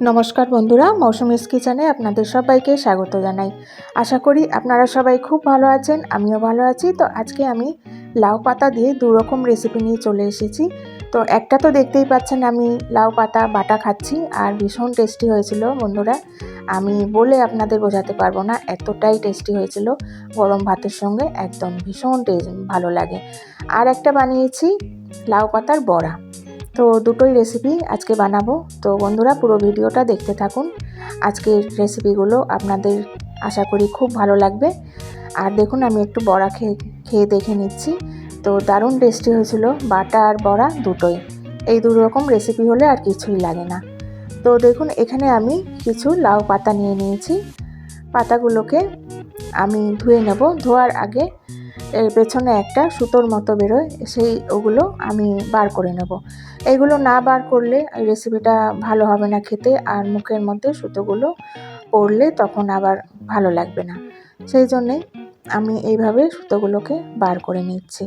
নমস্কার বন্ধুরা মৌসুমিস কিচেনে আপনাদের সবাইকে স্বাগত জানাই। আশা করি আপনারা সবাই খুব ভালো আছেন, আমিও ভালো আছি। তো আজকে আমি লাউ পাতা দিয়ে দু রকম রেসিপি নিয়ে চলে এসেছি। তো একটা তো দেখতেই পাচ্ছেন আমি লাউ পাতা বাটা খাচ্ছি আর ভীষণ টেস্টি হয়েছিল বন্ধুরা। আমি বলে আপনাদের বোঝাতে পারব না, এতটাই টেস্টি হয়েছিল গরম ভাতের সঙ্গে, একদম ভীষণ টেস্ট ভালো লাগে। আর একটা বানিয়েছি লাউ পাতার বড়া। তো দুটোই রেসিপি আজকে বানাবো। তো বন্ধুরা, পুরো ভিডিওটা দেখতে থাকুন। আজকের রেসিপিগুলো আপনাদের আশা করি খুব ভালো লাগবে। আর দেখুন, আমি একটু বড়া খেয়ে খেয়ে দেখে নিচ্ছি। তো দারুণ টেস্টি হয়েছিল, বাটা আর বড়া দুটোই। এই দু রকম রেসিপি হলে আর কিছুই লাগে না। তো দেখুন, এখানে আমি কিছু লাউ পাতা নিয়ে নিয়েছি। পাতাগুলোকে আমি ধুয়ে নেব। ধোয়ার আগে এর পেছনে একটা সুতোর মতো বেরোয়, সেই ওগুলো আমি বার করে নেব। এগুলো না বার করলে রেসিপিটা ভালো হবে না খেতে আর মুখের মধ্যে সুতোগুলো পড়লে তখন আবার ভালো লাগবে না। সেই জন্যে আমি এইভাবে সুতোগুলোকে বার করে নিচ্ছি।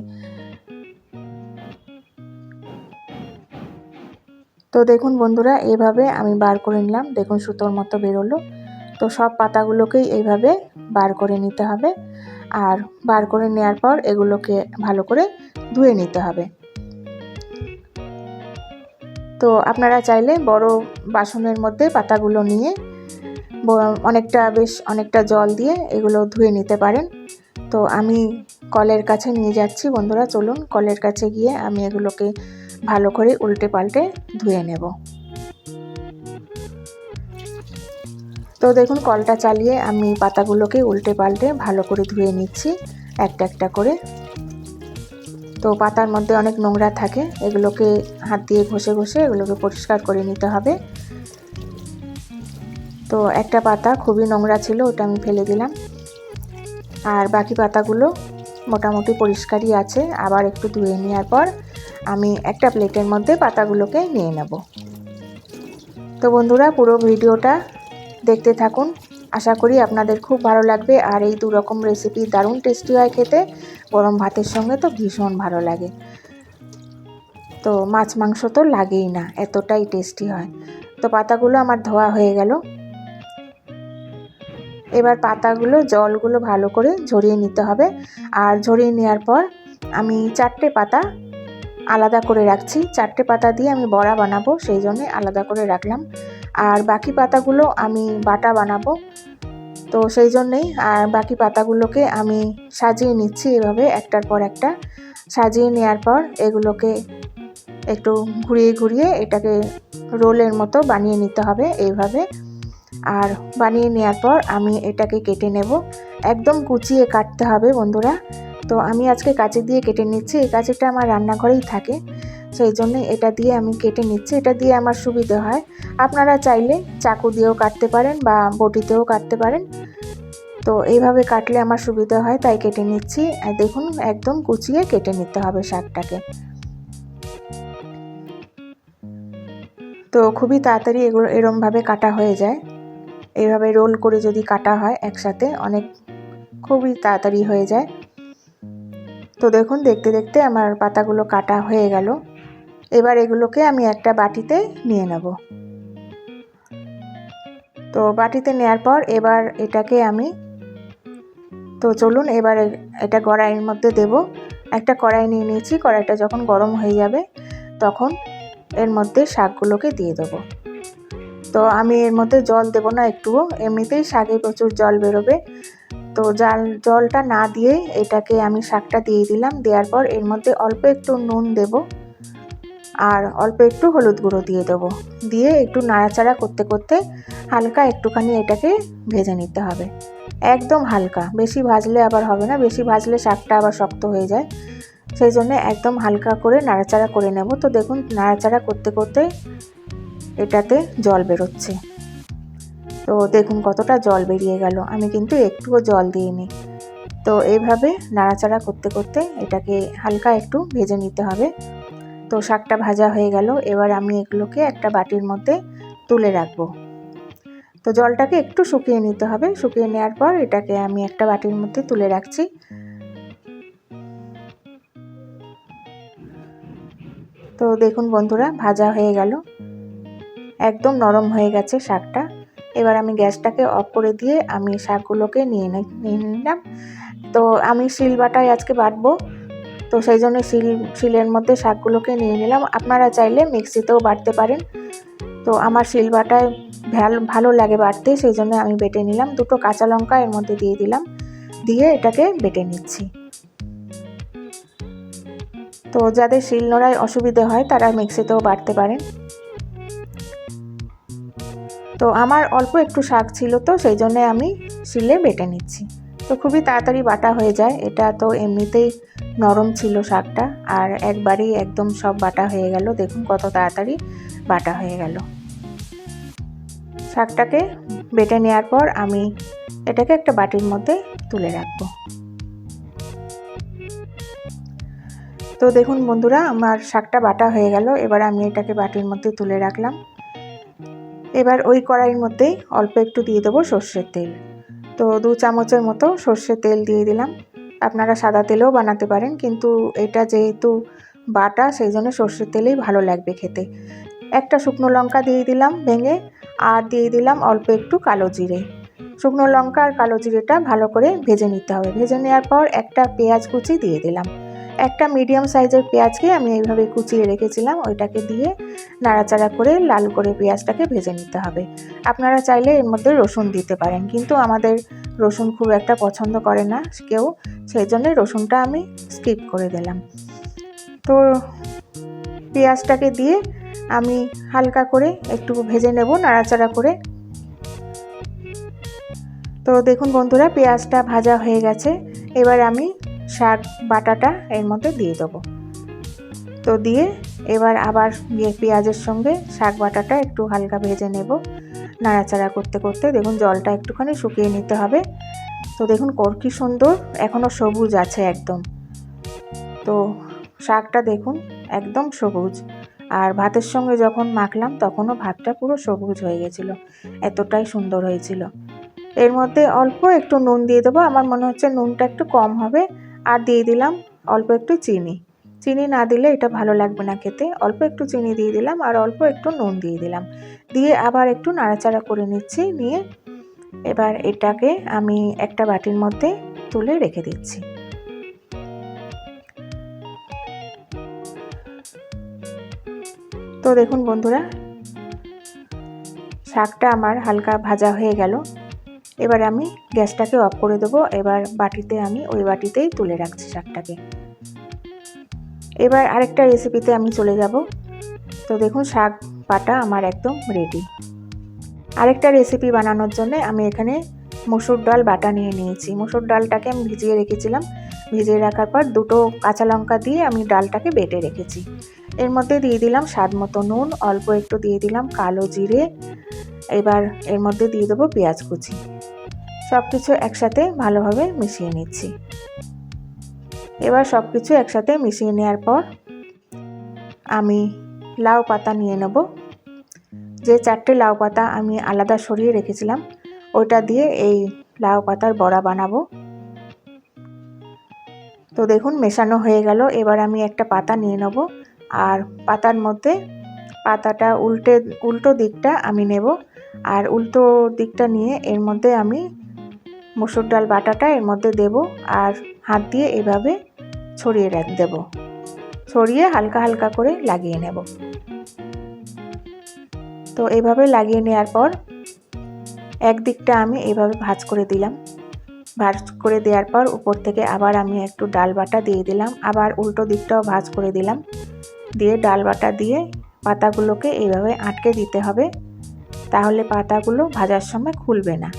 তো দেখুন বন্ধুরা এইভাবে আমি বার করে নিলাম। দেখুন সুতোর মতো বেরোলো। তো সব পাতাগুলোকেই এইভাবে বার করে নিতে হবে। আর বার করে নেওয়ার পর এগুলোকে ভালো করে ধুয়ে নিতে হবে। তো আপনারা চাইলে বড় বাসনের মধ্যে পাতাগুলো নিয়ে অনেকটা বেশ অনেকটা জল দিয়ে এগুলো ধুয়ে নিতে পারেন। তো আমি কলের কাছে নিয়ে যাচ্ছি বন্ধুরা, চলুন কলের কাছে গিয়ে আমি এগুলোকে ভালো করে উল্টে পাল্টে ধুয়ে নেব। তো দেখুন, কলটা চালিয়ে আমি পাতাগুলোকে উল্টে পাল্টে ভালো করে ধুয়ে নিচ্ছি, একটা একটা করে। তো পাতার মধ্যে অনেক নোংরা থাকে, এগুলোকে হাত দিয়ে ঘষে ঘষে এগুলোকে পরিষ্কার করে নিতে হবে। তো একটা পাতা খুবই নোংরা ছিল, ওটা আমি ফেলে দিলাম। আর বাকি পাতাগুলো মোটামুটি পরিষ্কারই আছে, আবার একটু ধুয়ে নেওয়ার পর আমি একটা প্লেটের মধ্যে পাতাগুলোকে নিয়ে নেব। তো বন্ধুরা, পুরো ভিডিওটা দেখতে থাকুন। আশা করি আপনাদের খুব ভালো লাগবে। আর এই দু রকম রেসিপি দারুণ টেস্টি হয় খেতে। গরম ভাতের সঙ্গে তো ভীষণ ভালো লাগে। তো মাছ মাংস তো লাগেই না, এতটাই টেস্টি হয়। তো পাতাগুলো আমার ধোয়া হয়ে গেল। এবার পাতাগুলো, জলগুলো ভালো করে ঝরিয়ে নিতে হবে। আর ঝরিয়ে নেওয়ার পর আমি চারটে পাতা আলাদা করে রাখছি। চারটে পাতা দিয়ে আমি বড়া বানাবো, সেই জন্যে আলাদা করে রাখলাম। আর বাকি পাতাগুলো আমি বাটা বানাবো। তো সেই জন্যেই আর বাকি পাতাগুলোকে আমি সাজিয়ে নিচ্ছি এভাবে একটার পর একটা। সাজিয়ে নেওয়ার পর এগুলোকে একটু ঘুরিয়ে ঘুরিয়ে এটাকে রোলের মতো বানিয়ে নিতে হবে এইভাবে। আর বানিয়ে নেওয়ার পর আমি এটাকে কেটে নেব। একদম কুচিয়ে কাটতে হবে বন্ধুরা। তো আমি আজকে কাঁচি দিয়ে কেটে নিচ্ছি। এই কাঁচিটা আমার রান্নাঘরেই থাকে। সেই জন্য এটা দিয়ে আমি কেটে নিচ্ছি। এটা দিয়ে আমার সুবিধে হয়। আপনারা চাইলে চাকু দিয়েও কাটতে পারেন বা বটিতেও কাটতে পারেন। তো এইভাবে কাটলে আমার সুবিধা হয়, তাই কেটে নিচ্ছি। আর দেখুন, একদম কুচিয়ে কেটে নিতে হবে শাকটাকে। তো খুবই তাড়াতাড়ি এগুলো এরমভাবে কাটা হয়ে যায়। এইভাবে রোল করে যদি কাটা হয় একসাথে, অনেক খুবই তাড়াতাড়ি হয়ে যায়। তো দেখুন, দেখতে দেখতে আমার পাতাগুলো কাটা হয়ে গেল। এবার এগুলোকে আমি একটা বাটিতে নিয়ে নেব। তো বাটিতে নেওয়ার পর এবার এটাকে আমি, তো চলুন এবার এটা কড়াইয়ের মধ্যে দেব। একটা কড়াই নিয়ে নিয়েছি, কড়াইটা যখন গরম হয়ে যাবে তখন এর মধ্যে শাকগুলোকে দিয়ে দেবো। তো আমি এর মধ্যে জল দেব না একটুও, এমনিতেই শাকে প্রচুর জল বেরোবে। তো জাল, জলটা না দিয়েই এটাকে আমি শাকটা দিয়ে দিলাম, দেওয়ার পর এর মধ্যে অল্প একটু নুন দেব। আর অল্প একটু হলুদ গুঁড়ো দিয়ে দেবো। দিয়ে একটু নাড়াচাড়া করতে করতে হালকা একটুখানি এটাকে ভেজে নিতে হবে। একদম হালকা, বেশি ভাজলে আবার হবে না, বেশি ভাজলে শাকটা আবার শক্ত হয়ে যায়। সেই জন্য একদম হালকা করে নাড়াচাড়া করে নেব। তো দেখুন, নাড়াচাড়া করতে করতে এটাতে জল বেরোচ্ছে। তো দেখুন কতটা জল বেরিয়ে গেল। আমি কিন্তু একটুও জল দিইনি। তো এইভাবে নাড়াচাড়া করতে করতে এটাকে হালকা একটু ভেজে নিতে হবে। তো শাকটা ভাজা হয়ে গেল। এবার আমি এগুলোকে একটা বাটির মধ্যে তুলে রাখব। তো জলটাকে একটু শুকিয়ে নিতে হবে। শুকিয়ে নেওয়ার পর এটাকে আমি একটা বাটির মধ্যে তুলে রাখছি। তো দেখুন বন্ধুরা, ভাজা হয়ে গেল। একদম নরম হয়ে গেছে শাকটা। এবার আমি গ্যাসটাকে অফ করে দিয়ে আমি শাকগুলোকে নিয়ে নিয়ে নিলাম। তো আমি শিল বাটায় আজকে বাটবো। তো সেই জন্য শিল, শিলের মধ্যে শাকগুলোকে নিয়ে নিলাম। আপনারা চাইলে মিক্সিতেও বাটতে পারেন। তো আমার শিল বাটায় ভ্যাল, ভালো লাগে বাটতে সেই জন্য আমি বেটে নিলাম। দুটো কাঁচা লঙ্কা এর মধ্যে দিয়ে দিলাম। দিয়ে এটাকে বেটে নিচ্ছি। তো যাদের শিল নোড়ায় অসুবিধে হয়, তারা মিক্সিতেও বাটতে পারেন। তো আমার অল্প একটু শাক ছিল তো, সেই জন্যে আমি শিলে বেটে নিচ্ছি। তো খুবই তাড়াতাড়ি বাটা হয়ে যায়। এটা তো এমনিতেই নরম ছিল শাকটা আর একবারেই একদম সব বাটা হয়ে গেল। দেখুন কত তাড়াতাড়ি বাটা হয়ে গেল। শাকটাকে বেটে নেওয়ার পর আমি এটাকে একটা বাটির মধ্যে তুলে রাখব। তো দেখুন বন্ধুরা, আমার শাকটা বাটা হয়ে গেল। এবার আমি এটাকে বাটির মধ্যে তুলে রাখলাম। এবার ওই কড়াইয়ের মধ্যেই অল্প একটু দিয়ে দেবো সর্ষের তেল। তো দু চামচের মতো সর্ষের তেল দিয়ে দিলাম। আপনারা সাদা তেলেও বানাতে পারেন, কিন্তু এটা যেহেতু বাটা, সেই জন্য সর্ষের তেলেই ভালো লাগবে খেতে। একটা শুকনো লঙ্কা দিয়ে দিলাম ভেঙে, আর দিয়ে দিলাম অল্প একটু কালো জিরে। শুকনো লঙ্কা আর কালো জিরেটা ভালো করে ভেজে নিতে হবে। ভেজে নেওয়ার পর একটা পেঁয়াজ কুচি দিয়ে দিলাম। একটা মিডিয়াম সাইজের পেঁয়াজকে আমি এইভাবে কুচিয়ে রেখেছিলাম, ওইটাকে দিয়ে নাড়াচাড়া করে লাল করে পেঁয়াজটাকে ভেজে নিতে হবে। আপনারা চাইলে এর মধ্যে রসুন দিতে পারেন, কিন্তু আমাদের রসুন খুব একটা পছন্দ করে না কেউ সেই জন্য রসুনটা আমি স্কিপ করে দিলাম। তো পেঁয়াজটাকে দিয়ে আমি হালকা করে একটু ভেজে নেব, নাড়াচাড়া করে। তো দেখুন বন্ধুরা, পেঁয়াজটা ভাজা হয়ে গেছে। এবার আমি শাক বাটাটা এর মধ্যে দিয়ে দেবো। তো দিয়ে এবার আবার পেঁয়াজের সঙ্গে শাক বাটাটা একটু হালকা ভেজে নেব। নাড়াচাড়া করতে করতে দেখুন জলটা একটুখানি শুকিয়ে নিতে হবে। তো দেখুন কি সুন্দর এখনও সবুজ আছে একদম। তো শাকটা দেখুন একদম সবুজ। আর ভাতের সঙ্গে যখন মাখলাম তখনও ভাতটা পুরো সবুজ হয়ে গেছিল, এতটাই সুন্দর হয়েছিল। এর মধ্যে অল্প একটু নুন দিয়ে দেবো, আমার মনে হচ্ছে নুনটা একটু কম হবে। আর দিয়ে দিলাম অল্প একটু চিনি। চিনি না দিলে এটা ভালো লাগবে না খেতে। অল্প একটু চিনি দিয়ে দিলাম আর অল্প একটু নুন দিয়ে দিলাম। দিয়ে আবার একটু নাড়াচাড়া করে নিচ্ছি, নিয়ে এবার এটাকে আমি একটা বাটির মধ্যে তুলে রেখে দিচ্ছি। তো দেখুন বন্ধুরা, শাকটা আমার হালকা ভাজা হয়ে গেল। এবার আমি গ্যাসটাকে অফ করে দেবো। এবার বাটিতে আমি ওই বাটিতেই তুলে রাখছি শাকটাকে। এবার আরেকটা রেসিপিতে আমি চলে যাব। তো দেখুন, শাক পাটা আমার একদম রেডি আরেকটা রেসিপি বানানোর জন্য আমি এখানে মসুর ডাল বাটা নিয়ে নিয়েছি। মসুর ডালটাকে আমি ভিজিয়ে রেখেছিলাম। ভিজিয়ে রাখার পর দুটো কাঁচা লঙ্কা দিয়ে আমি ডালটাকে বেটে রেখেছি। এর মধ্যে দিয়ে দিলাম স্বাদ মতো নুন, অল্প একটু দিয়ে দিলাম কালো জিরে, এবার এর মধ্যে দিয়ে দেবো পেঁয়াজ কুচি। সব কিছু একসাথে ভালোভাবে মিশিয়ে নিচ্ছি। এবার সব কিছু একসাথে মিশিয়ে নেওয়ার পর আমি লাউ পাতা নিয়ে নেব। যে চারটে লাউ পাতা আমি আলাদা সরিয়ে রেখেছিলাম, ওটা দিয়ে এই লাউ পাতার বড়া বানাবো। তো দেখুন, মেশানো হয়ে গেল। এবার আমি একটা পাতা নিয়ে নেব আর পাতার মধ্যে পাতাটা উল্টে, উল্টো দিকটা আমি নেব আর উল্টো দিকটা নিয়ে এর মধ্যে আমি মুসুর ডাল বাটাটা এর মধ্যে দেব আর হাত দিয়ে এভাবে ছড়িয়ে দেব। ছড়িয়ে হালকা হালকা করে লাগিয়ে নেব। তো এভাবে লাগিয়ে নেওয়ার পর একদিকটা আমি এভাবে ভাজ করে দিলাম। ভাজ করে দেওয়ার পর উপর থেকে আবার আমি একটু ডাল বাটা দিয়ে দিলাম। আবার উল্টো দিকটাও ভাজ করে দিলাম। দিয়ে ডাল বাটা দিয়ে পাতাগুলোকে এইভাবে আটকে দিতে হবে। তাহলে পাতাগুলো ভাজার সময় খুলবে না।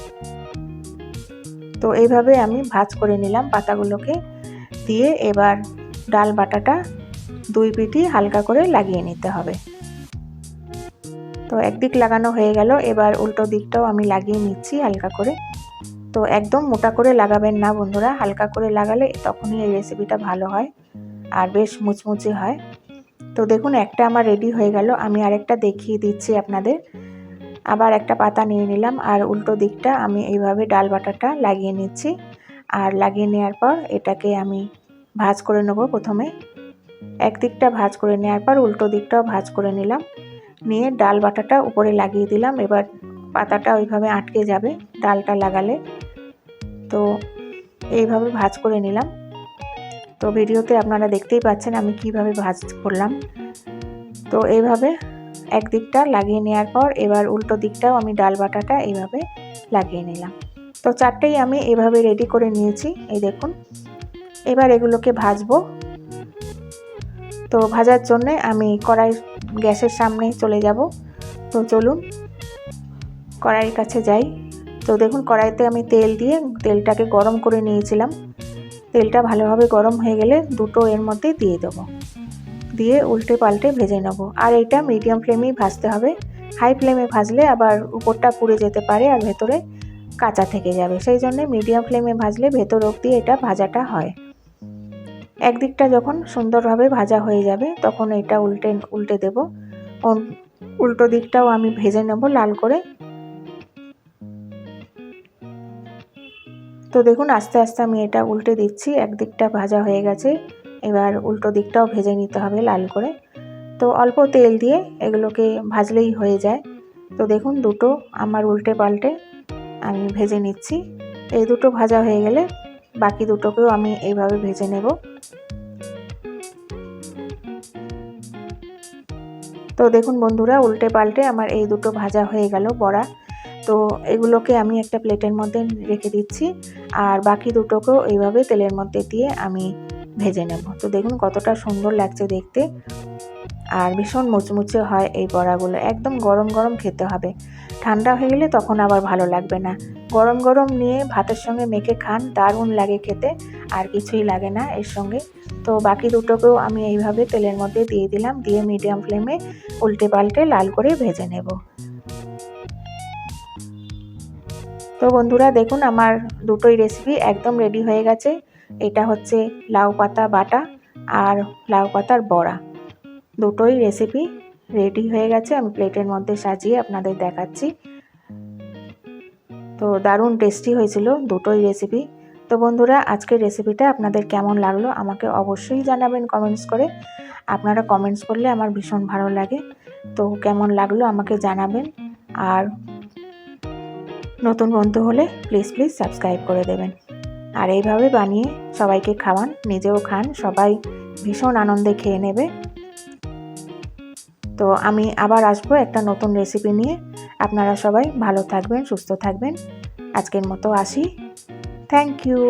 তো এইভাবে আমি ভাজ করে নিলাম পাতাগুলোকে। দিয়ে এবার ডাল বাটাটা দুই পিঠি হালকা করে লাগিয়ে নিতে হবে। তো একদিক লাগানো হয়ে গেল, এবার উল্টো দিকটাও আমি লাগিয়ে নিচ্ছি হালকা করে। তো একদম মোটা করে লাগাবেন না বন্ধুরা, হালকা করে লাগালে তখনই এই রেসিপিটা ভালো হয় আর বেশ মুচমুচে হয়। তো দেখুন, একটা আমার রেডি হয়ে গেল, আমি আরেকটা দেখিয়ে দিচ্ছি আপনাদের। আবার একটা পাতা নিয়ে নিলাম আর উল্টো দিকটা আমি এইভাবে ডাল বাটাটা লাগিয়ে নিচ্ছি। আর লাগিয়ে নেওয়ার পর এটাকে আমি ভাজ করে নেব প্রথমে। এক দিকটা ভাজ করে নেওয়ার পর উল্টো দিকটাও ভাজ করে নিলাম। নিয়ে ডাল বাটাটা উপরে লাগিয়ে দিলাম। এবার পাতাটা ওইভাবে আটকে যাবে ডালটা লাগালে। তো এইভাবে ভাজ করে নিলাম। তো ভিডিওতে আপনারা দেখতেই পাচ্ছেন আমি কীভাবে ভাজ করলাম। তো এইভাবে এক দিকটা লাগিয়ে নেওয়ার পর এবার উল্টো দিকটাও আমি ডাল বাটাটা এইভাবে লাগিয়ে নিলাম। তো চারটেই আমি এভাবে রেডি করে নিয়েছি। এই দেখুন এবার এগুলোকে ভাজবো। তো ভাজার জন্যে আমি কড়াই গ্যাসের সামনে চলে যাব। তো চলুন, কড়াইয়ের কাছে যাই। তো দেখুন, কড়াইতে আমি তেল দিয়ে তেলটাকে গরম করে নিয়েছিলাম। তেলটা ভালোভাবে গরম হয়ে গেলে দুটো এর মধ্যে দিয়ে দেবো। দিয়ে উল্টে পাল্টে ভেজে নেব। আর এটা মিডিয়াম ফ্লেমেই ভাজতে হবে। হাই ফ্লেমে ভাজলে আবার উপরটা পুড়ে যেতে পারে আর ভেতরে কাঁচা থেকে যাবে। সেই জন্যে মিডিয়াম ফ্লেমে ভাজলে ভেতর অবধি এটা ভাজাটা হয়। একদিকটা যখন সুন্দরভাবে ভাজা হয়ে যাবে, তখন এটা উল্টে উল্টে দেব। উল্টো দিকটাও আমি ভেজে নেব লাল করে। তো দেখুন, আস্তে আস্তে আমি এটা উল্টে দিচ্ছি। একদিকটা ভাজা হয়ে গেছে, এবার উল্টো দিকটাও ভেজে নিতে হবে লাল করে। তো অল্প তেল দিয়ে এগুলোকে ভাজলেই হয়ে যায়। তো দেখুন, দুটো আমার উল্টে পাল্টে আমি ভেজে নিচ্ছি। এই দুটো ভাজা হয়ে গেলে বাকি দুটোকেও আমি এইভাবে ভেজে নেব। তো দেখুন বন্ধুরা, উল্টে পাল্টে আমার এই দুটো ভাজা হয়ে গেল বড়া। তো এগুলোকে আমি একটা প্লেটের মধ্যে রেখে দিচ্ছি আর বাকি দুটোকেও এইভাবে তেলের মধ্যে দিয়ে আমি ভেজে নেব। তো দেখুন কতটা সুন্দর লাগছে দেখতে। আর ভীষণ মুচমুচে হয় এই বড়াগুলো, একদম গরম গরম খেতে হবে। ঠান্ডা হয়ে গেলে তখন আবার ভালো লাগবে না। গরম গরম নিয়ে ভাতের সঙ্গে মেখে খান, দারুণ লাগে খেতে, আর কিছুই লাগে না এর সঙ্গে। তো বাকি দুটোকেও আমি এইভাবে তেলের মধ্যে দিয়ে দিলাম, দিয়ে মিডিয়াম ফ্লেমে উল্টে পাল্টে লাল করে ভেজে নেব। তো বন্ধুরা, দেখুন আমার দুটোই রেসিপি একদম রেডি হয়ে গেছে। এটা হচ্ছে লাউ পাতা বাটা আর লাউ পাতার বড়া। দুটোই রেসিপি রেডি হয়ে গেছে, আমি প্লেটের মধ্যে সাজিয়ে আপনাদের দেখাচ্ছি। তো দারুণ টেস্টি হয়েছিল দুটোই রেসিপি তো বন্ধুরা, আজকের রেসিপিটা আপনাদের কেমন লাগল আমাকে অবশ্যই জানাবেন কমেন্টস করে। আপনারা কমেন্টস করলে আমার ভীষণ ভালো লাগে। তো কেমন লাগল আমাকে জানাবেন। আর নতুন বন্ধু হলে প্লিজ প্লিজ সাবস্ক্রাইব করে দেবেন। আর এইভাবে বানিয়ে সবাইকে খাওয়ান, নিজেও খান, সবাই ভীষণ আনন্দে খেয়ে নেবে। তো আমি আবার আসব একটা নতুন রেসিপি নিয়ে। আপনারা সবাই ভালো থাকবেন সুস্থ থাকবেন। আজকের মতো আসি। Thank you